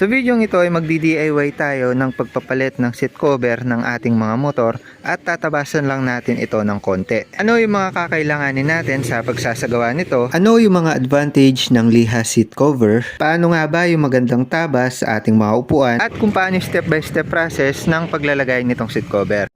Sa video ito ay magdi-DIY tayo ng pagpapalit ng seat cover ng ating mga motor at tatabasan lang natin ito ng konti. Ano yung mga kakailanganin natin sa pagsasagawa nito? Ano yung mga advantage ng liha seat cover? Paano nga ba yung magandang tabas sa ating mga upuan? At kung paano step by step process ng paglalagay nitong seat cover.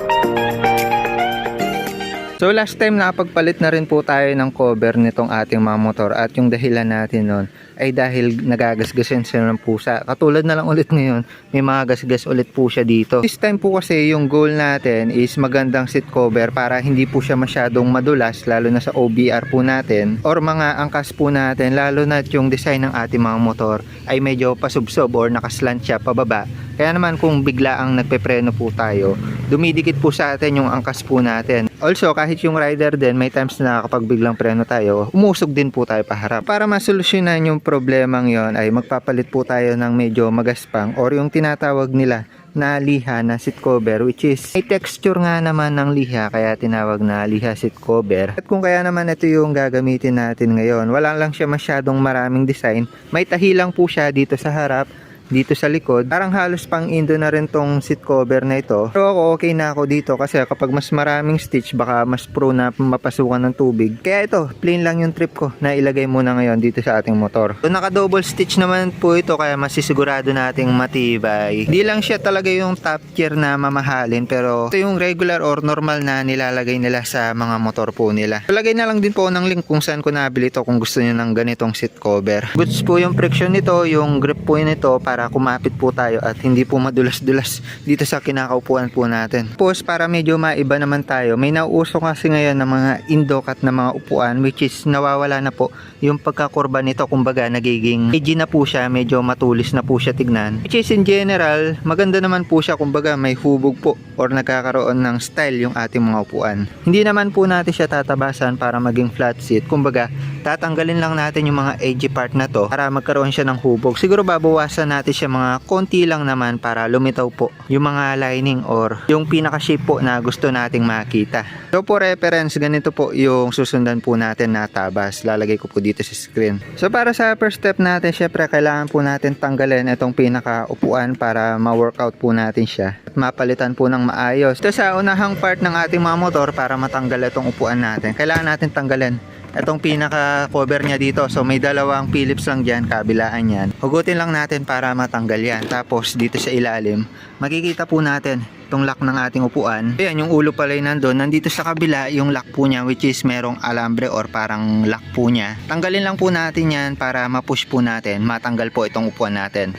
So last time nakapagpalit na rin po tayo ng cover nitong ating mga motor at yung dahilan natin nun ay dahil nagagasgasin siya ng pusa. Katulad na lang ulit ngayon, may mga gasgas ulit po siya dito. This time po kasi yung goal natin is magandang seat cover para hindi po siya masyadong madulas lalo na sa OBR po natin or mga angkas po natin lalo na yung design ng ating mga motor ay medyo pasubsob or nakaslant siya pababa. Kaya naman kung bigla ang nagpepreno po tayo, dumidikit po sa atin yung angkas po natin. Also, kahit yung rider din, may times na kapag biglang preno tayo, umusog din po tayo paharap. Para masolusyonan yung problemang yon ay magpapalit po tayo ng medyo magaspang or yung tinatawag nila na liha na seat cover which is may texture nga naman ng liha kaya tinawag na liha seat cover at kung kaya naman ito yung gagamitin natin ngayon wala lang siya masyadong maraming design may tahi lang po siya dito sa harap dito sa likod. Parang halos pang indo na rin tong seat cover na ito. Pero ako okay na ako dito kasi kapag mas maraming stitch baka mas pro na mapasukan ng tubig. Kaya ito, plain lang yung trip ko na ilagay muna ngayon dito sa ating motor. So naka double stitch naman po ito kaya masisigurado nating matibay. Hindi lang siya talaga yung top tier na mamahalin pero ito yung regular or normal na nilalagay nila sa mga motor po nila. Lagay na lang din po ng link kung saan ko nabili ito kung gusto niyo ng ganitong seat cover. Goods po yung friction nito, yung grip po nito para kumapit po tayo at hindi po madulas-dulas dito sa kinakaupuan po natin. Tapos para medyo maiba naman tayo, may nauuso kasi ngayon ng mga indokat na mga upuan which is nawawala na po yung pagkakurba nito kumbaga nagiging edgy na po siya, medyo matulis na po siya tignan. Which is in general, maganda naman po siya kumbaga may hubog po or nagkakaroon ng style yung ating mga upuan. Hindi naman po natin siya tatabasan para maging flat seat. Kumbaga, tatanggalin lang natin yung mga edgy part na to para magkaroon siya ng hubog. Siguro babawasan natin siya mga konti lang naman para lumitaw po yung mga lining or yung pinaka shape po na gusto nating makita. So for reference, ganito po yung susundan po natin na tabas. Lalagay ko po dito sa screen. So para sa first step natin, syempre kailangan po natin tanggalin itong pinaka upuan para ma-workout po natin siya at mapalitan po ng maayos. Ito sa unahang part ng ating mga motor para matanggal itong upuan natin. Kailangan natin tanggalin itong pinaka cover niya dito. So may dalawang Phillips lang dyan kabilaan yan. Hugutin lang natin para matanggal yan. Tapos dito sa ilalim makikita po natin itong lock ng ating upuan. Ayan yung ulo pala yung nandun. Nandito sa kabila yung lock po niya which is merong alambre or parang lock po niya. Tanggalin lang po natin yan para ma-push po natin matanggal po itong upuan natin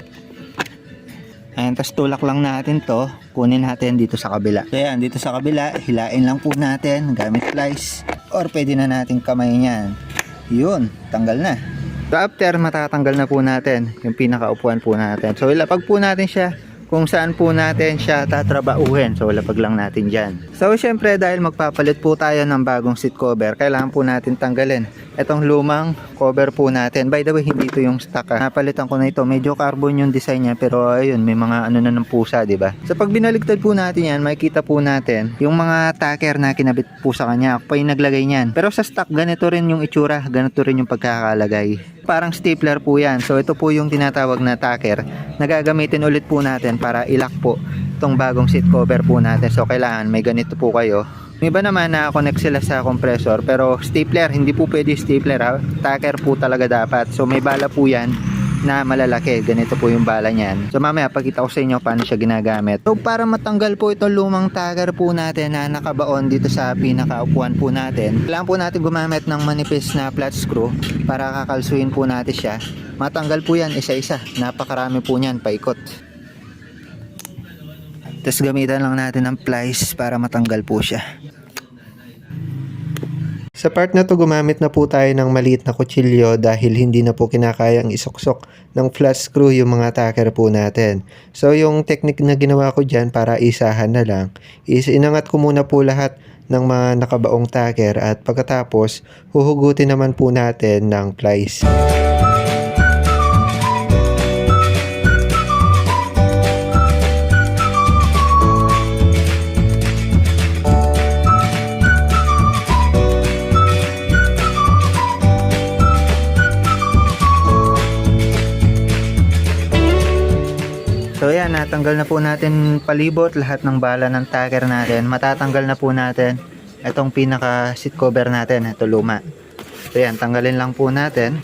Ayan, tapos tulak lang natin to. Kunin natin dito sa kabila. So ayan, dito sa kabila, hilain lang po natin gamit slice. Or pwede na nating kamay niyan. Yun, tanggal na. So after, matatanggal na po natin yung pinakaupuan po natin. So ilapag po natin siya kung saan po natin siya tatrabauhin. So lapag lang natin dyan. So syempre dahil magpapalit po tayo ng bagong seat cover, kailangan po natin tanggalin itong lumang cover po natin. By the way, hindi ito yung stock. Ha. Napalitan ko na ito. Medyo carbon yung design niya pero ayun, may mga ano na ng pusa, di ba? So pag binaligtad po natin yan, makikita po natin yung mga tacker na kinabit po sa kanya. Ako pa yung naglagay niyan. Pero sa stock, ganito rin yung itsura. Ganito rin yung pagkakalagay. Parang stapler po yan. So ito po yung tinatawag na tacker na gagamitin ulit po natin para ilak po itong bagong seat cover po natin. So kailangan may ganito po kayo may iba naman na connect sila sa compressor pero stapler, hindi po pwede stapler ha. Tacker po talaga dapat. So may bala po yan na malalaki. Ganito po yung bala niyan. So mamaya pakita ko sa inyo paano siya ginagamit. So para matanggal po itong lumang tacker po natin na nakabaon dito sa pinakaupuan po natin. Kailangan po natin gumamit ng manipis na flat screw para kakalsuin po natin siya. Matanggal po yan isa-isa. Napakarami po niyan paikot. Tapos gamitan lang natin ng plies para matanggal po siya. Sa part na to gumamit na po tayo ng maliit na kutsilyo dahil hindi na po kinakayang isuksok ng flat screw yung mga tacker po natin. So yung technique na ginawa ko dyan para isahan na lang is inangat ko muna po lahat ng mga nakabaong tacker at pagkatapos huhugutin naman po natin ng plies. So yan, natanggal na po natin palibot lahat ng bala ng tagger natin. Matatanggal na po natin itong pinaka seat cover natin, ito luma. So yan, tanggalin lang po natin.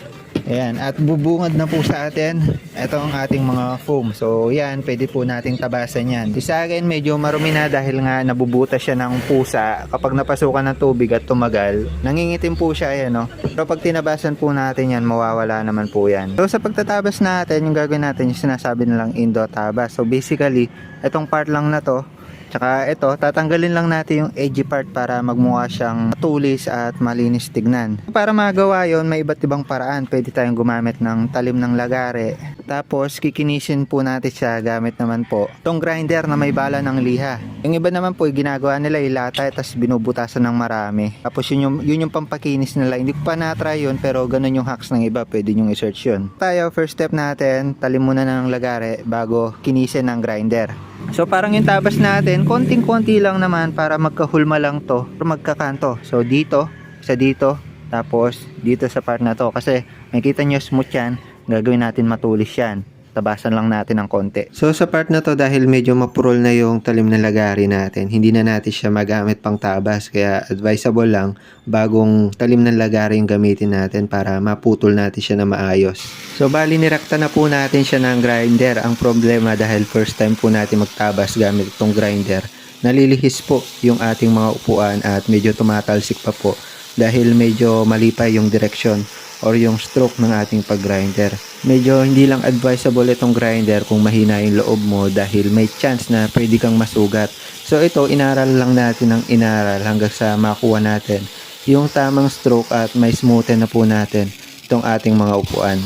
Ayan, at bubungad na po sa atin ito ang ating mga foam. So yan, pwede po nating tabasan yan. Di sa akin, medyo marumi na dahil nga nabubuta siya ng pusa. Kapag napasukan ng tubig at tumagal, nangingitim po siya, ayan no. Pero pag tinabasan po natin yan, mawawala naman po yan. So sa pagtatabas natin, yung gagawin natin, yung sinasabi nilang indo tabas. So basically, itong part lang na to, Tsaka ito, tatanggalin lang natin yung edgy part para magmukha siyang tulis at malinis tignan. Para magawa yon may iba't ibang paraan. Pwede tayong gumamit ng talim ng lagare. Tapos, kikinisin po natin siya gamit naman po itong grinder na may bala ng liha. Yung iba naman po, ginagawa nila ilata tapos binubutasan ng marami. Tapos yun yung, yun yung pampakinis nila. Hindi ko pa na-try yun pero ganun yung hacks ng iba. Pwede yung i-search yun. Tayo, first step natin, talim muna na ng lagare bago kinisin ng grinder. So parang yung tabas natin, konting-konti lang naman para magkahulma lang to, magkakanto. So dito, sa dito, tapos dito sa part na to. Kasi makita nyo smooth yan, gagawin natin matulis yan. Tabasan lang natin ng konti. So sa part na to dahil medyo mapurol na yung talim na lagari natin, hindi na natin siya magamit pang tabas. Kaya advisable lang bagong talim ng lagari yung gamitin natin para maputol natin siya na maayos. So bali nirekta na po natin siya ng grinder. Ang problema dahil first time po natin magtabas gamit itong grinder, nalilihis po yung ating mga upuan at medyo tumatalsik pa po dahil medyo mali pa yung direction or yung stroke ng ating pag-grinder. Medyo hindi lang advisable itong grinder kung mahina yung loob mo dahil may chance na pwede kang masugat. So ito, inaral lang natin ng inaral hanggang sa makuha natin yung tamang stroke at may smoothen na po natin itong ating mga upuan.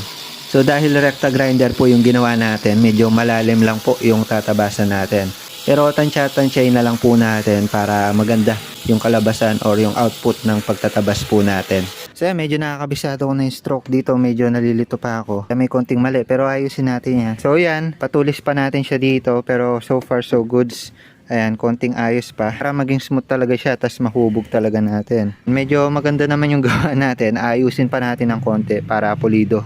So dahil recta grinder po yung ginawa natin, medyo malalim lang po yung tatabasan natin. Pero tansya-tansyain na lang po natin para maganda yung kalabasan or yung output ng pagtatabas po natin. So yan, medyo nakakabisado ko na yung stroke dito. Medyo nalilito pa ako. May konting mali pero ayusin natin yan. So yan, patulis pa natin siya dito pero so far so goods. Ayan, konting ayos pa. Para maging smooth talaga siya, tas mahubog talaga natin. Medyo maganda naman yung gawa natin. Ayusin pa natin ng konti para pulido.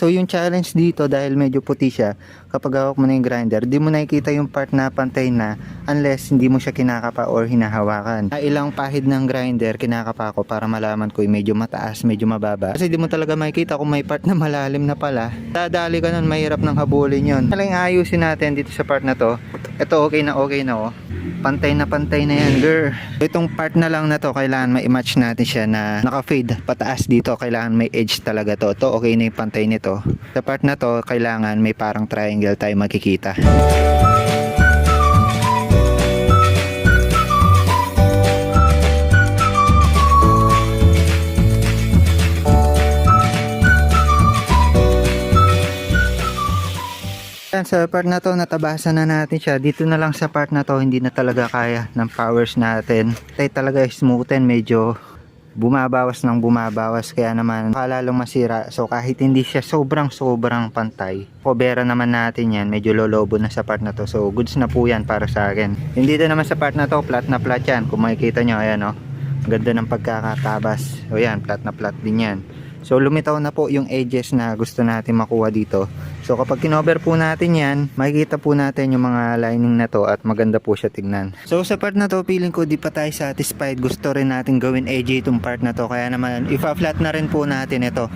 So yung challenge dito dahil medyo puti siya, kapag hawak mo na yung grinder, di mo nakikita yung part na pantay na unless hindi mo siya kinakapa or hinahawakan. Ah, Ilang pahid ng grinder kinakapa ko para malaman ko yung medyo mataas, medyo mababa. Kasi di mo talaga makikita kung may part na malalim na pala. Dadali ka nun, mahirap ng habulin yun. Talang ayusin natin dito sa part na to. Ito okay na okay na oh. Pantay na pantay na yan, girl. Itong part na lang na to, kailangan ma-match natin siya na naka-fade pataas dito. Kailangan may edge talaga to. To okay na yung pantay nito. Sa part na to, kailangan may parang triangle tayo makikita. Yan, sa part na to, natabasan na natin siya. Dito na lang sa part na to, hindi na talaga kaya ng powers natin. Tayo talaga smoothen, medyo bumabawas ng bumabawas. Kaya naman, kalalong masira. So, kahit hindi siya sobrang sobrang pantay, kobera naman natin yan. Medyo lolobo na sa part na to. So, goods na po yan para sa akin. Hindi dito naman sa part na to, flat na flat yan. Kung makikita nyo, ayan o. Oh. Ganda ng pagkakatabas. O yan, flat na flat din yan. So lumitaw na po yung edges na gusto natin makuha dito. So kapag kinover po natin yan, makikita po natin yung mga lining na to at maganda po siya tignan. So sa part na to, feeling ko di pa tayo satisfied. Gusto rin natin gawin edgy itong part na to. Kaya naman, ipa-flat na rin po natin ito.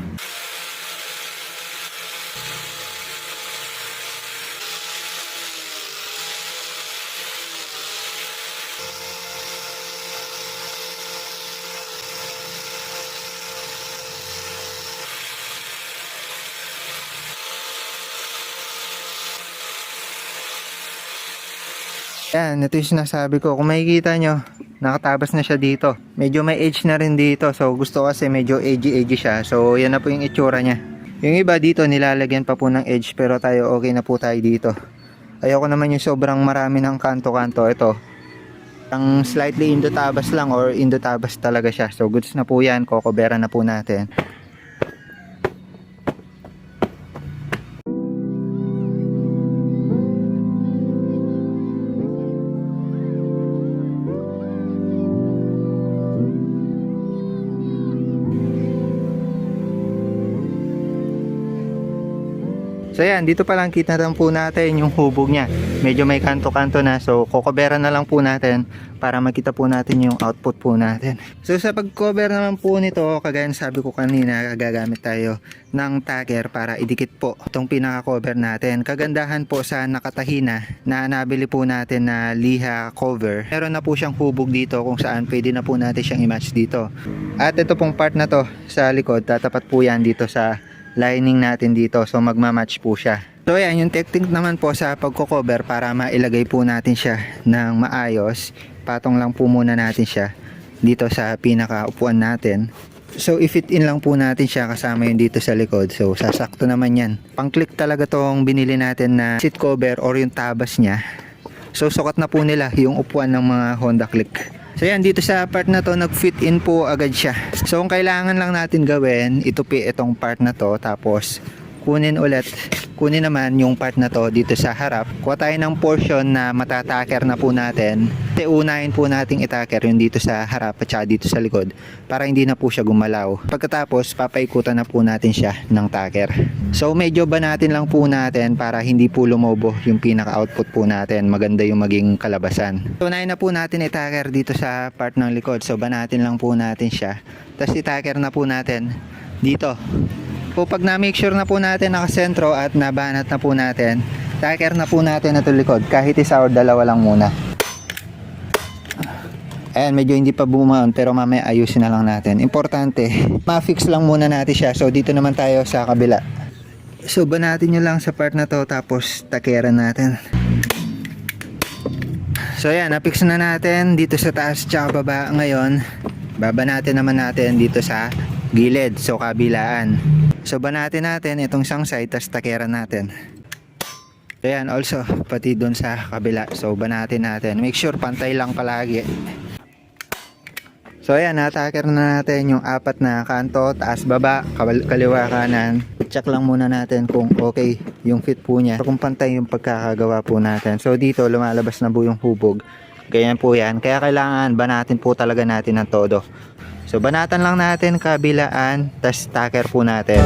Yan, ito yung sinasabi ko. Kung makikita nyo, nakatabas na siya dito. Medyo may edge na rin dito. So, gusto kasi medyo edgy-edgy siya. So, yan na po yung itsura niya. Yung iba dito, nilalagyan pa po ng edge. Pero tayo, okay na po tayo dito. Ayoko naman yung sobrang marami ng kanto-kanto. Ito, ang slightly indotabas lang or indotabas talaga siya. So, goods na po yan. Kokobera na po natin. So yan, dito pa lang kita lang po natin yung hubog niya. Medyo may kanto-kanto na. So kukoberan na lang po natin para makita po natin yung output po natin. So sa pag-cover naman po nito, kagaya ng sabi ko kanina, gagamit tayo ng tagger para idikit po itong pinaka-cover natin. Kagandahan po sa nakatahina na nabili po natin na liha cover. Meron na po siyang hubog dito kung saan pwede na po natin siyang i-match dito. At ito pong part na to sa likod, tatapat po yan dito sa lining natin dito. So magmamatch po siya. So ayan, yung technique naman po sa pagko-cover para mailagay po natin siya ng maayos. Patong lang po muna natin siya dito sa pinaka-upuan natin. So i-fit in lang po natin siya kasama yung dito sa likod. So sasakto naman yan. Pang-click talaga tong binili natin na seat cover or yung tabas niya. So sukat na po nila yung upuan ng mga Honda Click. So yan, dito sa part na to, nag-fit in po agad siya. So ang kailangan lang natin gawin, itupi itong part na to, tapos kunin ulit, kunin naman yung part na to dito sa harap. Kuha tayo ng portion na matataker na po natin. Kasi unahin po nating itaker yung dito sa harap at saka dito sa likod para hindi na po siya gumalaw. Pagkatapos, papaikutan na po natin siya ng taker. So medyo ba natin lang po natin para hindi po lumobo yung pinaka-output po natin. Maganda yung maging kalabasan. So unahin na po natin itaker dito sa part ng likod. So banatin lang po natin siya. Tapos itaker na po natin dito. Po pag na-make sure na po natin nakasentro at nabanat na po natin, taker na po natin na to likod kahit isa or dalawa lang muna. Ayan, medyo hindi pa bumaon pero mamaya ayusin na lang natin. Importante, ma-fix lang muna natin siya. So dito naman tayo sa kabila. So banatin nyo lang sa part na to tapos takeran natin. So ayan, na-fix na natin dito sa taas tsaka baba ngayon. Babanatin naman natin dito sa gilid, so kabilaan. So banatin natin itong isang side tapos takeran natin. So yan, also pati doon sa kabila. So banatin natin. Make sure pantay lang palagi. So ayan, nataker na natin yung apat na kanto, taas baba, kaliwa kanan. Check lang muna natin kung okay yung fit po niya. Kung pantay yung pagkakagawa po natin. So dito lumalabas na po yung hubog. Ganyan po yan. Kaya kailangan banatin po talaga natin ng todo. So banatan lang natin kabilaan, tas taker po natin.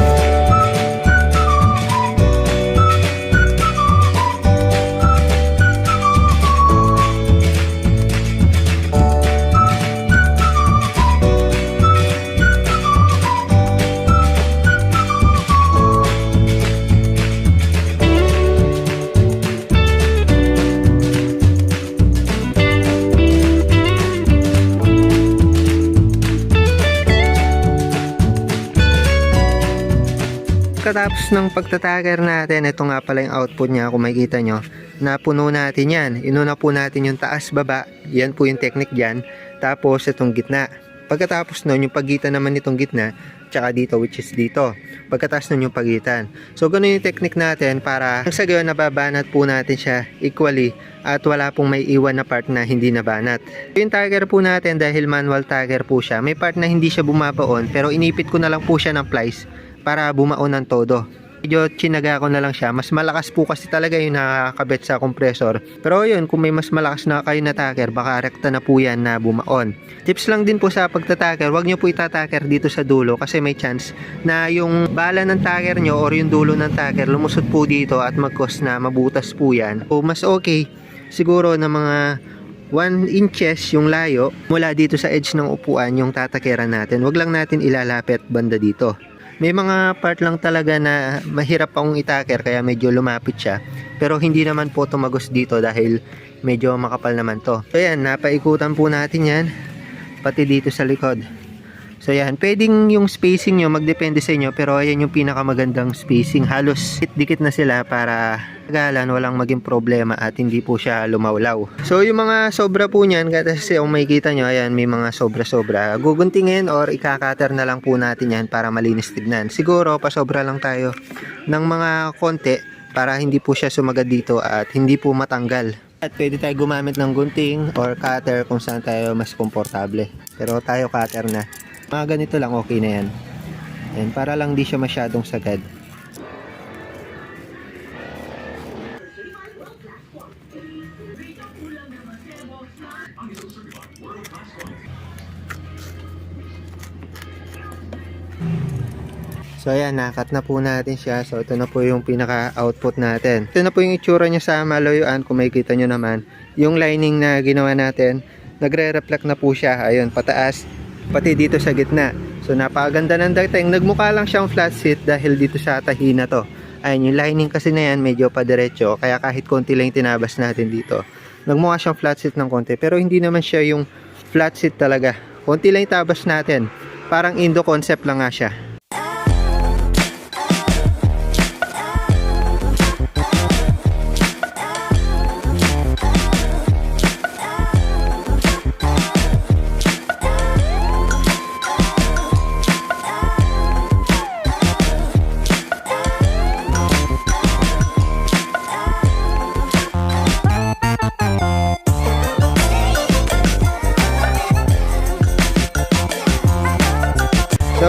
Katapos ng pagtataker natin, ito nga pala yung output niya kung makikita nyo. Napuno natin yan. Inuna po natin yung taas baba. Yan po yung technique dyan. Tapos itong gitna. Pagkatapos nun, yung pagitan naman nitong gitna, tsaka dito which is dito. Pagkatapos nun yung pagitan. So ganun yung technique natin para sa gayon nababanat po natin siya equally at wala pong may iwan na part na hindi nabanat. Yung tagger po natin dahil manual tagger po siya, may part na hindi siya bumabaon pero inipit ko na lang po siya ng plies para bumaon ng todo. Medyo chinaga ko na lang siya. Mas malakas po kasi talaga yung nakakabit sa compressor. Pero yun, kung may mas malakas na kayo na taker, baka rekta na po yan na bumaon. Tips lang din po sa pagtataker, wag nyo po itataker dito sa dulo kasi may chance na yung bala ng taker nyo or yung dulo ng taker lumusot po dito at mag-cause na mabutas po yan. O mas okay, siguro na mga 1 inches yung layo mula dito sa edge ng upuan yung tatakeran natin. Wag lang natin ilalapit banda dito. May mga part lang talaga na mahirap akong itaker kaya medyo lumapit siya. Pero hindi naman po tumagos dito dahil medyo makapal naman to. So yan, napaikutan po natin yan. Pati dito sa likod. So yan, pwedeng yung spacing nyo magdepende sa inyo pero ayan yung pinakamagandang spacing. Halos dikit na sila para tagalan walang maging problema at hindi po siya lumawlaw. So yung mga sobra po niyan kasi kung makikita nyo ayan may mga sobra-sobra. Guguntingin or ikakater na lang po natin yan para malinis tignan. Siguro pasobra lang tayo ng mga konti para hindi po siya sumagad dito at hindi po matanggal. At pwede tayo gumamit ng gunting or cutter kung saan tayo mas komportable. Pero tayo cutter na. Mga ganito lang okay na yan. Ayan, para lang di siya masyadong sagad. So ayan, nakat na po natin siya. So ito na po yung pinaka-output natin. Ito na po yung itsura niya sa malayuan kung makikita nyo naman. Yung lining na ginawa natin, nagre-reflect na po siya. Ayun, pataas, pati dito sa gitna. So napakaganda ng dating. Nagmukha lang siyang flat seat dahil dito sa tahina to. Ayun, yung lining kasi na yan medyo padiretso. Kaya kahit konti lang tinabas natin dito. Nagmukha siyang flat seat ng konti. Pero hindi naman siya yung flat seat talaga. Konti lang yung tabas natin. Parang Indo concept lang nga siya.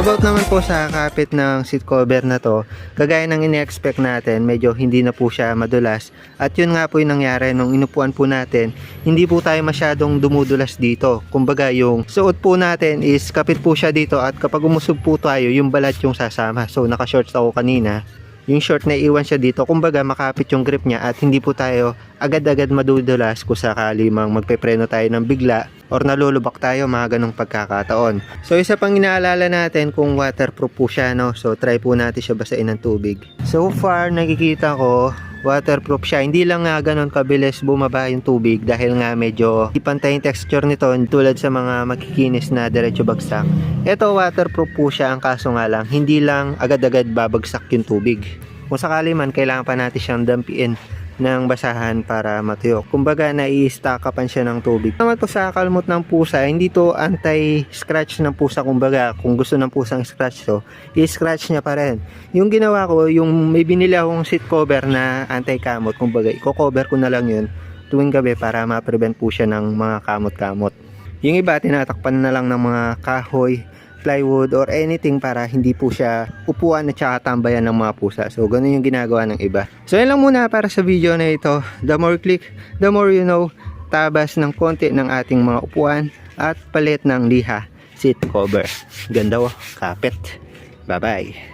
So about naman po sa kapit ng seat cover na to, kagaya ng ini-expect natin, medyo hindi na po siya madulas. At yun nga po yung nangyari nung inupuan po natin, hindi po tayo masyadong dumudulas dito. Kumbaga yung suot po natin is kapit po siya dito at kapag umusog po tayo, yung balat yung sasama. So naka-shorts ako kanina, yung short na iwan siya dito, kumbaga makapit yung grip niya at hindi po tayo agad-agad madudulas kung sakali mang magpepreno tayo ng bigla or nalulubak tayo mga ganong pagkakataon. So isa pang inaalala natin kung waterproof po siya no. So try po natin siya basain ng tubig. So far nakikita ko waterproof siya. Hindi lang nga ganon kabilis bumaba yung tubig dahil nga medyo ipantay yung texture nito tulad sa mga makikinis na diretso bagsak. Ito waterproof po siya ang kaso nga lang hindi lang agad-agad babagsak yung tubig. Kung sakali man kailangan pa natin siyang dampiin ng basahan para matuyo. Kumbaga, nai-stack upan siya ng tubig. Naman po sa kalmot ng pusa, hindi to anti-scratch ng pusa. Kumbaga, kung gusto ng pusang scratch to, i-scratch niya pa rin. Yung ginawa ko, yung may binili akong seat cover na anti-kamot. Kumbaga, i-cover ko na lang yun tuwing gabi para ma-prevent po siya ng mga kamot-kamot. Yung iba, tinatakpan na lang ng mga kahoy, plywood or anything para hindi po siya upuan at saka tambayan ng mga pusa. So, ganun yung ginagawa ng iba. So, yan lang muna para sa video na ito. The more click, the more you know, tabas ng konti ng ating mga upuan at palit ng liha seat cover. Ganda oh, kapit. Bye-bye.